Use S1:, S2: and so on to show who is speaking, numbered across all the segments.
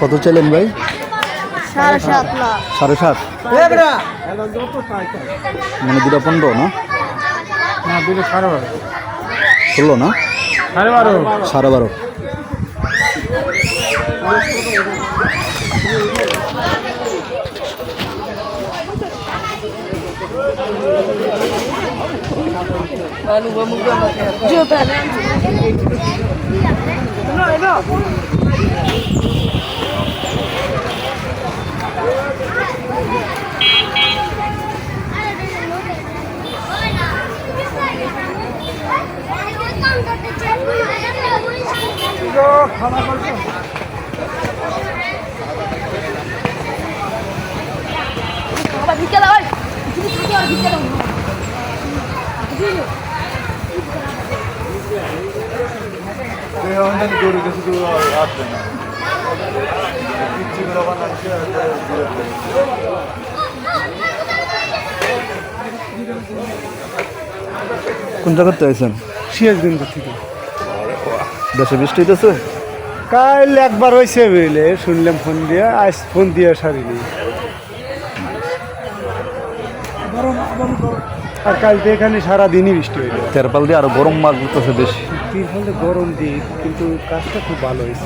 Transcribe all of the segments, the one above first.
S1: কত চাইলেন ভাই?
S2: সাড়ে সাত লাখ।
S1: সাড়ে সাত? মানে দুটো পনেরো না?
S3: না দুটো সাড়ে বারো।
S1: ষোলো না?
S3: সাড়ে বারো।
S1: সাড়ে বারো। Manu, vamos gravar. Yo también. No, no. খানা করছ কোন জায়গাতে আছেন
S3: সিরাজগঞ্জ থেকে
S1: দেশে বৃষ্টি হইতেছে?
S3: কাল একবার হয়েছে বুঝলে শুনলাম ফোন দিয়ে আজ ফোন দিয়ে সারিনি। আর কাল তো এখানে সারাদিনই বৃষ্টি হইল।
S1: তেরপাল দিয়ে আরও গরম মাছ উঠতেছে বেশি।
S3: ফলে গরম দিক কিন্তু কাজটা খুব ভালো হয়েছে।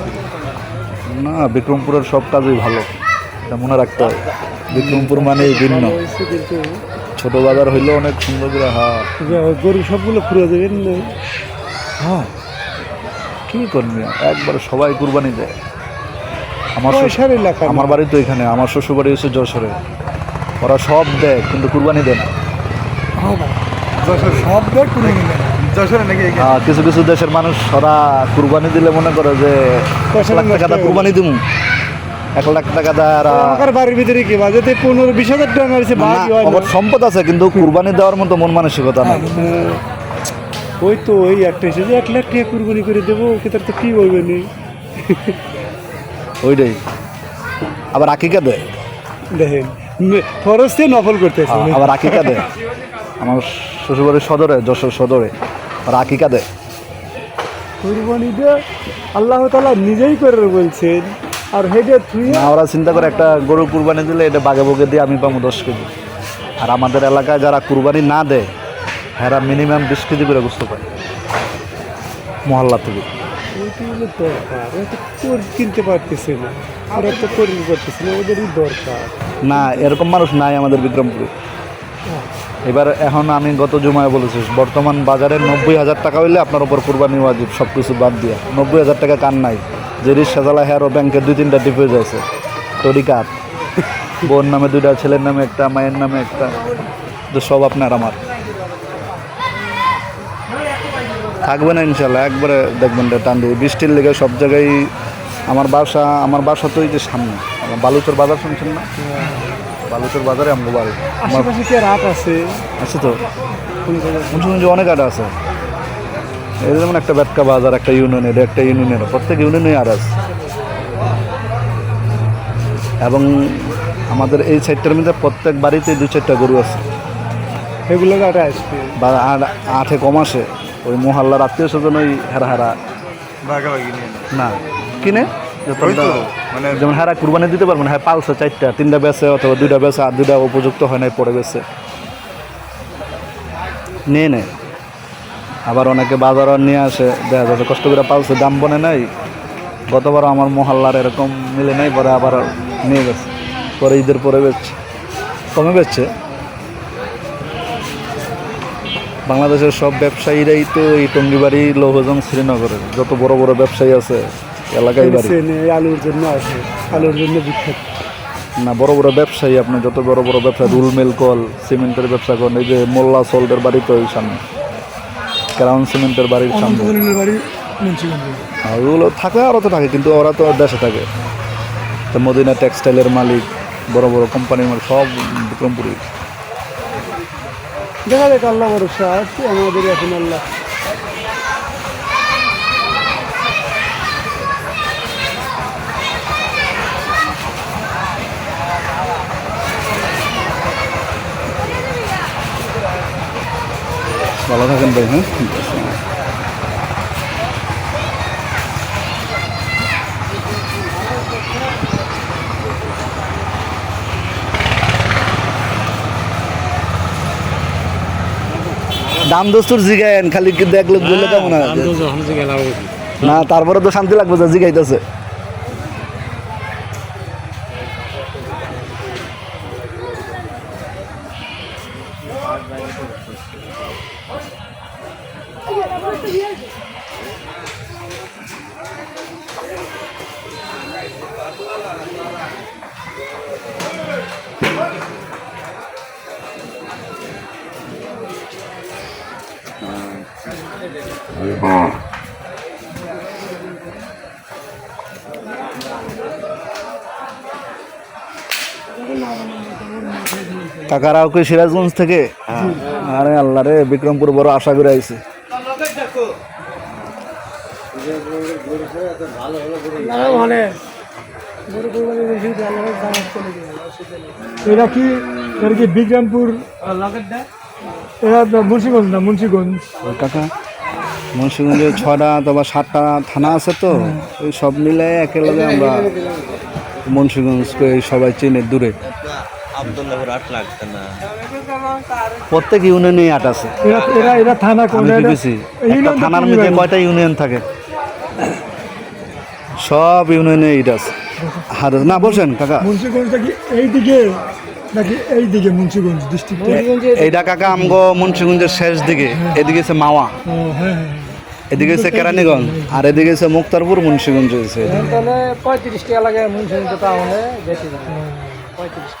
S1: না বিক্রমপুরের সব কাজই ভালো। এটা মনে রাখতে হবে বিক্রমপুর মানে ভিন্ন।
S3: হয়েছে কিন্তু।
S1: ছোট বাজার হইলেও অনেক সুন্দর করে হ্যাঁ
S3: গরু সবগুলো পুরো দেবেন না
S1: হ্যাঁ কি করবি? একবার সবাই কুরবানি দেয়। আমার শ্বশুর-
S3: এলাকা
S1: আমার বাড়ি তো এখানে। আমার শ্বশুর বাড়ি হচ্ছে যশোরে। ওরা সব দেয় কিন্তু কুরবানি দেয় না।
S3: যশোর সব দেয় যশোরে নাকি
S1: আহ, কিছু কিছু দেশের মানুষ ওরা কুরবানি দিলে মনে করে যে লাখ টাকা কুরবানি দিব এক লাখ টাকা দেয় আর
S3: বাড়ির ভিতরে কি বাজেতে পনেরো বিশ হাজার টাকা
S1: সম্পদ আছে কিন্তু কুরবানি দেওয়ার মতো মন মানসিকতা নাই।
S3: ওই তো ওই একটা যে এক লাখ টাকা কুরবানি করে দেবো ওকে তার তো কি বলবে নি?
S1: ওইটাই। আবার আকিকা দেয়
S3: দেখেন ফরজ নফল করতেছে
S1: আবার আকিকা দেয় আমার শ্বশুরবাড়ির সদরে যশোর সদরে। আর আকিকা দেয়
S3: কুরবানি আল্লাহ তালা নিজেই করে বলছেন। আর হেডে
S1: না ওরা চিন্তা করে একটা গরু কুরবানি দিলে এটা বাগে বগে দিয়ে আমি পাবো দশ কেজি। আর আমাদের এলাকায় যারা কুরবানি না দেয় হেরা মিনিমাম বিশ কেজি করে বুঝতে পারে মহল্লা থেকে।
S3: কিনতে পারতেছে না। ওরা তো করতে পারতেছে না ওদেরই দরকার।
S1: না এরকম মানুষ নাই আমাদের বিক্রমপুরে। এবার এখন আমি গত জুমায় বলেছি, বর্তমান বাজারে নব্বই হাজার টাকা হইলে আপনার উপর কুরবানি ওয়াজিব সব কিছু বাদ দিয়ে। নব্বই হাজার টাকা কান নাই? যে রিক্সা চালা হ্যাঁ ব্যাংকে দুই, তিনটা ডিপোজ আছে। তরি কাপ বোন নামে দুইটা, ছেলের নামে একটা, মায়ের নামে একটা। তো সব আপনার, আমার। থাকবে না ইনশাল্লাহ, একবারে দেখবেন টান দিয়ে। বৃষ্টির লেগে সব জায়গায় আমার বাসা আমার বাসা তো এই যে সামনে, বালুচর বাজার শুনছেন না? বালুচর বাজারে আমার বাড়ি। আমার
S3: আশেপাশে কি হাট আছে?
S1: আছে তো। উঁচু উঁচু অনেক আট আছে। এই যেমন একটা ব্যাটকা বাজার একটা ইউনিয়ন এটা একটা ইউনিয়নের প্রত্যেক ইউনিয়নে আর আছে। এবং আমাদের এই সাইডটার মধ্যে প্রত্যেক বাড়িতে দু চারটা গরু আছে।
S3: এগুলো হাট আসবে?
S1: বা আট- আটে কম আসে। ওই মহল্লার আত্মীয় স্বজন ওই হেরা হেরা না। কিনে? মানে যেমন হেরা কুরবানি দিতে পারবেন হ্যাঁ পালছে চারটা, তিনটা বেছে অথবা দুইটা বেছে আর দুইটা উপযুক্ত হয় নাই, পরে গেছে নিয়ে নেয় আবার অনেকে বাজারও নিয়ে আসে, দেখা যাচ্ছে কষ্ট করে পালছে দাম বনে নাই। গতবার আমার মহল্লার এরকম মিলে নাই, পরে আবার নিয়ে গেছে। পরে ঈদের পরে বেচছে। কমে বেচছে। বাংলাদেশের সব ব্যবসায়ীরাই তো এই টঙ্গিবাড়ি লৌহজং শ্রীনগরের, যত বড় বড় ব্যবসায়ী আছে এলাকায় বাড়ি?
S3: আলুর জন্য আছে আলুর জন্য বিখ্যাত।
S1: না বড় বড় ব্যবসায়ী আপনি যত বড় বড় ব্যবসা রুল মেল কল সিমেন্টের ব্যবসা করেন এই যে মোল্লা সোল্ডের বাড়ি তো ওই সামনে। ক্রাউন সিমেন্টের বাড়ির সামনে। আর ওগুলো থাকে আরও তো থাকে কিন্তু ওরা তো দেশে থাকে। তো মদিনা টেক্সটাইলের মালিক বড় বড় কোম্পানির মালিক সব বিক্রমপুরি
S3: দেখা যাক আল্লাহ ভরসা আমাদের এখন আল্লাহ।
S1: ভালো থাকেন ভাই হ্যাঁ? দাম দস্তুর জিগায়েন খালি দেখলে বললে কেমন হয়? না তারপরে তো শান্তি লাগবে যে জিগাইতেছে। কাকারাও কি সিরাজগঞ্জ থেকে? আরে আল্লাহ রে বিক্রমপুর বড় আশা করে আইছে।
S3: মানে এটা কি এটা কি বিক্রমপুর? এটা মুন্সিগঞ্জ না মুন্সিগঞ্জ।
S1: কাকা মুন্সিগঞ্জে ছটা অথবা সাতটা থানা আছে তো ওই সব মিলে একেলগে আমরা মুন্সিগঞ্জ সবাই চিনে দূরে।
S4: আবদুল্লাহর আট লাগছে না
S1: প্রত্যেক ইউনিয়নে আট আছে।
S3: এরা এরা এরা
S1: থানার মধ্যে কয়টা ইউনিয়ন থাকে? সব ইউনিয়নে এইট আছে। হাত না বলছেন কাকা।
S3: মুন্সিগঞ্জটা কি এইদিকে নাকি এইদিকে মুন্সিগঞ্জ ডিস্ট্রিক্ট
S1: এইটা কাকা আমগো মুন্সিগঞ্জের শেষ দিকে এদিকে হচ্ছে মাওয়া।
S3: হ্যাঁ হ্যাঁ
S1: এদিকে হচ্ছে কেরানীগঞ্জ আর এদিকে হচ্ছে মুক্তারপুর মুন্সিগঞ্জ হচ্ছে
S3: তাহলে পঁয়ত্রিশ টাকা লাগে মুন্সিগঞ্জ টাউনে যেতে পঁয়ত্রিশ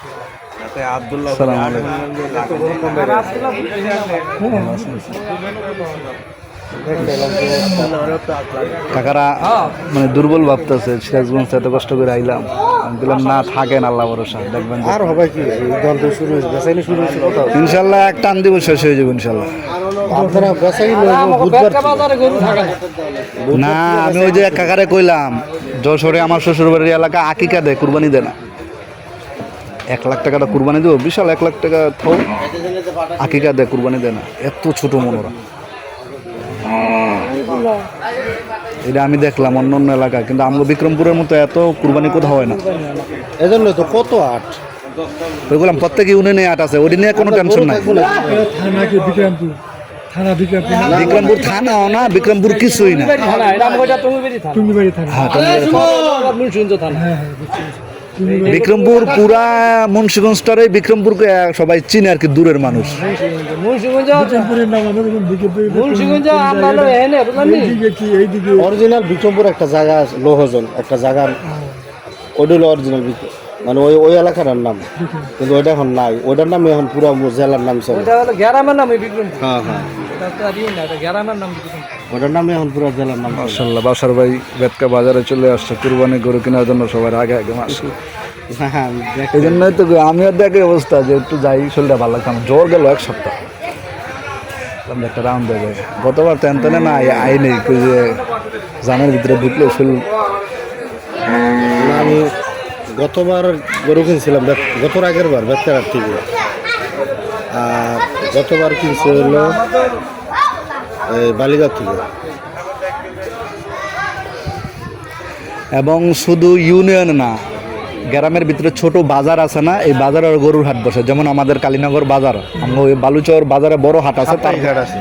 S4: তাতে আবদুল্লাহ।
S1: কাকারা মানে দুর্বল ভাবতেছে সিরাজগঞ্জ এত কষ্ট করে আইলাম। আমি বললাম না থাকেন আল্লাহ ভরসা দেখবেন
S3: আর হবে কি? দল তো শুরু হয়েছে বেসাইনি শুরু হয়েছে কোথাও?
S1: ইনশাল্লাহ এক টান দিব শেষ হয়ে যাবে ইনশাল্লাহ।
S3: আপনারা বেসাইনি বুধবার
S1: না আমি ওই যে কাকারে কইলাম যশোরে আমার শ্বশুর বাড়ির এলাকা আকিকা দেয় কুরবানি দেয় না। এক লাখ টাকাটা কুরবানি দেবো বিশাল এক লাখ টাকা থো আকিকা দেয় কুরবানি দেয় না। এত ছোট মনোরা এটা আমি দেখলাম অন্য অন্য এলাকায় কিন্তু আমগো বিক্রমপুরের মতো এত কুরবানি কোথাও হয় না।
S3: এজন্য তো কত আট?
S1: ওইগুলাম প্রত্যেক ইউনিয়নে আট আছে ওটি নিয়ে কোনো টেনশন নাই।
S3: থানা কি বিক্রমপুর? থানা বিক্রমপুর।
S1: বিক্রমপুর থানাও না বিক্রমপুর কিছুই না।
S3: তুমি বাড়ি থানা।
S1: হ্যাঁ,
S3: হ্যাঁ হ্যাঁ
S1: বিক্রমপুর পুরা মুন্সিগঞ্জটারে বিক্রমপুরকে সবাই চিনে আর কি দূরের মানুষ।
S3: নাম
S5: অরিজিনাল বিক্রমপুর একটা জায়গা লোহজন একটা জায়গার ওটা হলো অরিজিনাল মানে ওই ওই এলাকার নাম। কিন্তু ওইটা এখন নাই। ওইটার নাম এখন পুরো জেলার নাম চলে। হ্যাঁ হ্যাঁ। ওটার নামে এখন পুরো জেলার নাম।
S1: বাসার ভাই বেতকা বাজারে চলে আসছে কুরবানি গরু কেনার জন্য সবার আগে আগে মাসে
S5: হ্যাঁ
S1: এই জন্যই তো আমিও দেখে অবস্থা যে একটু যাই শরীরটা ভালো লাগতো আমার জ্বর গেল এক সপ্তাহ। একটা রাউন্ড দেবে। গতবার টেন টেনে না আই- নেই যে জানের ভিতরে ঢুকলে শরীর
S5: আমি গতবার গরু কিনছিলাম গতর আগের বার বেতকার থেকে আর গতবার কিনছে হলো এই বালিগাঁও থেকে।
S1: এবং শুধু ইউনিয়ন না গ্রামের ভিতরে ছোট বাজার আছে না এই বাজারে গরুর হাট বসে। যেমন আমাদের কালীনগর বাজার আমরা ওই বালুচর বাজারে বড় হাট আছে তার হাট আছে।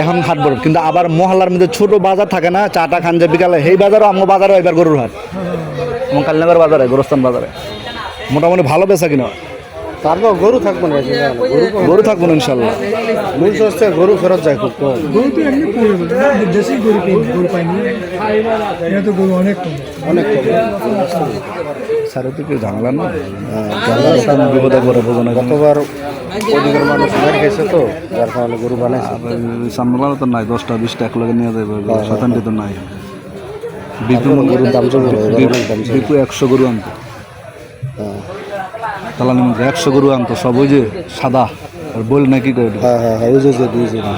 S1: এখন হাট বড়। কিন্তু আবার মহল্লার মধ্যে ছোট বাজার থাকে না চাটা খান যে বিকালে সেই বাজারও আমার বাজারে এবার গরুর হাট। এবং কালীনগর বাজারে গোরস্থান বাজারে। মোটামুটি ভালো বেচা কিনা।
S5: তারপর গরু থাকব না গরু
S1: থাকব না ইনশাল্লাহ
S5: মূল গরু ফেরত যায় খুব কম।
S3: গরু তো এমনি দেশি গরু গরু পাইনি এটা তো গরু অনেক কম।
S5: অনেক কম।
S1: চারিদিকে ঝামেলা না? বিপদে পড়ে বোঝানো
S5: গতবার ওদিকের মানুষ মার খেয়েছে তো যার কারণে গরু বানাইছে।
S1: তো নাই দশটা বিশটা এক লগে নিয়ে যাবে তো নাই। বিপু
S5: গরুর দাম জমে এবার অনেক দাম জমে।
S1: বিপু একশো গরু আনতো। তালানি মধ্যে একশো গরু আনতো সব ওই যে সাদা আর বল নাকি করে
S5: হ্যাঁ হ্যাঁ হ্যাঁ ওই যে যেটি ওই যেটি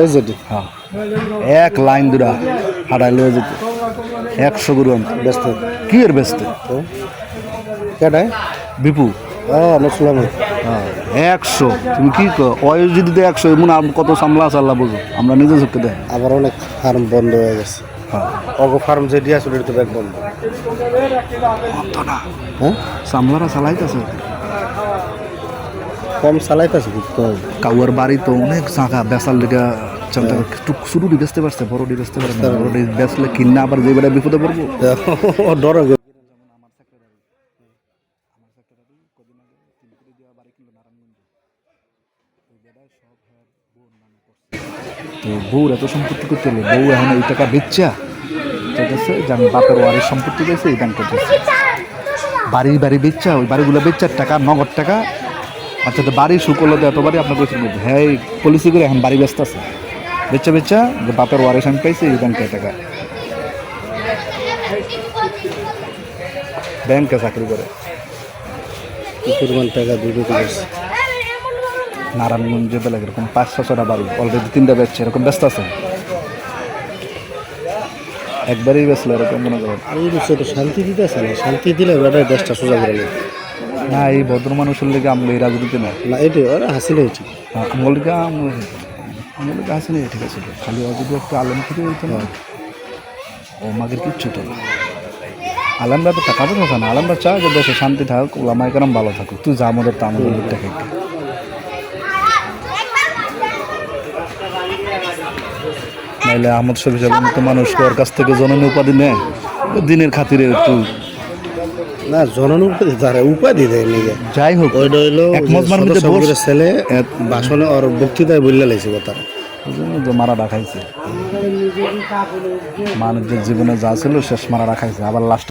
S5: ওই যেটি
S1: হ্যাঁ। এক লাইন দুরা হারাই লয়ে যেত। একশো গরু আনতো।
S5: ব্যস্ত।
S1: কি এর ব্যস্ত?
S5: তো কেটায়
S1: বিপু।
S5: হ্যাঁ
S1: হ্যাঁ একশো। তুমি কি ওই যদি দেয় একশো এমন কত সামলা আছে আল্লাহ বুঝো আমরা নিজে চোখে দেয়
S5: আবার অনেক ফার্ম বন্ধ হয়ে গেছে।
S1: হ্যাঁ।
S5: অগো ফার্ম যেটি আছে ওটা তো ব্যাগ বন্ধ।
S1: তো না।
S5: হ্যাঁ?
S1: সামলারা চালাইতেছে।
S5: কম চালাইতেছে কম
S1: কাউয়ার বাড়ি তো অনেক জায়গা বেসার লেগে চিন্তা করে একটু শুরুটি বেচতে পারছে বড়টি বেচতে পারে না। বড়টি বেচলে কিনা আবার যে বেড়া বিপদে পড়ব?
S5: ডর
S1: তো বউর এত সম্পত্তি করতে হলে বউ এখন এই টাকা বেচা ঠিক আছে? যে আমি বাপের ওয়ারের সম্পত্তি পেয়েছে এই করতেছে বাড়ি বাড়ি বেচা ওই বাড়িগুলো বেচার টাকা নগদ টাকা আচ্ছা তো বাড়ি শুকলো তো এত বাড়ি আপনার কইছেন হ্যাঁ এই পলিসি করে এখন বাড়ি ব্যস্ত আছে। বেচা বেচা যে বাপের ওয়ারিস আমি পাইছি এই ব্যাংকে টাকা। ব্যাংকে চাকরি করে।
S5: কি পরিমাণ টাকা দুটো করেছে
S1: নারায়ণগঞ্জে বেলা এরকম পাঁচ ছশোটা বাড়ি অলরেডি তিনটা বেচছে এরকম ব্যস্ত আছে? একবারই বেচলো এরকম মনে করেন।
S5: আর তো শান্তি দিতে আছে না? শান্তি দিলে বেটা দেশটা সোজা করে
S1: না এই ভদ্র মানুষের লেগে আমলে এই রাজনীতি না
S5: না এটাই ওরা হাসিলে ঠিক।
S1: আমল লেগে আমল লেগে আসেনি ঠিক আছে। খালি ও যদি একটু আলম থেকে হইতো না ও মাগের কিচ্ছু তো না। আলমরা তো টাকা পয়সা না আলমরা চায় যে দেশে শান্তি থাকুক ওলামাই কেরম ভালো থাকুক। তুই যা আমাদের তা আমাদের লোকটা খেয়ে নাইলে আহমদ শফি সাহেবের মতো মানুষ ওর কাছ থেকে জননী উপাধি নেয় দিনের খাতিরে একটু
S5: না জনন উপাধি তারা উপাধি দেয় নিজে।
S1: যাই হোক
S5: ওইটা হইল ছেলে ভাষণে ওর বক্তৃতায় বললে লাইছে কথা
S1: যে মারা রাখাইছে মানুষের জীবনে যা ছিল শেষ মারা রাখাইছে আবার লাস্ট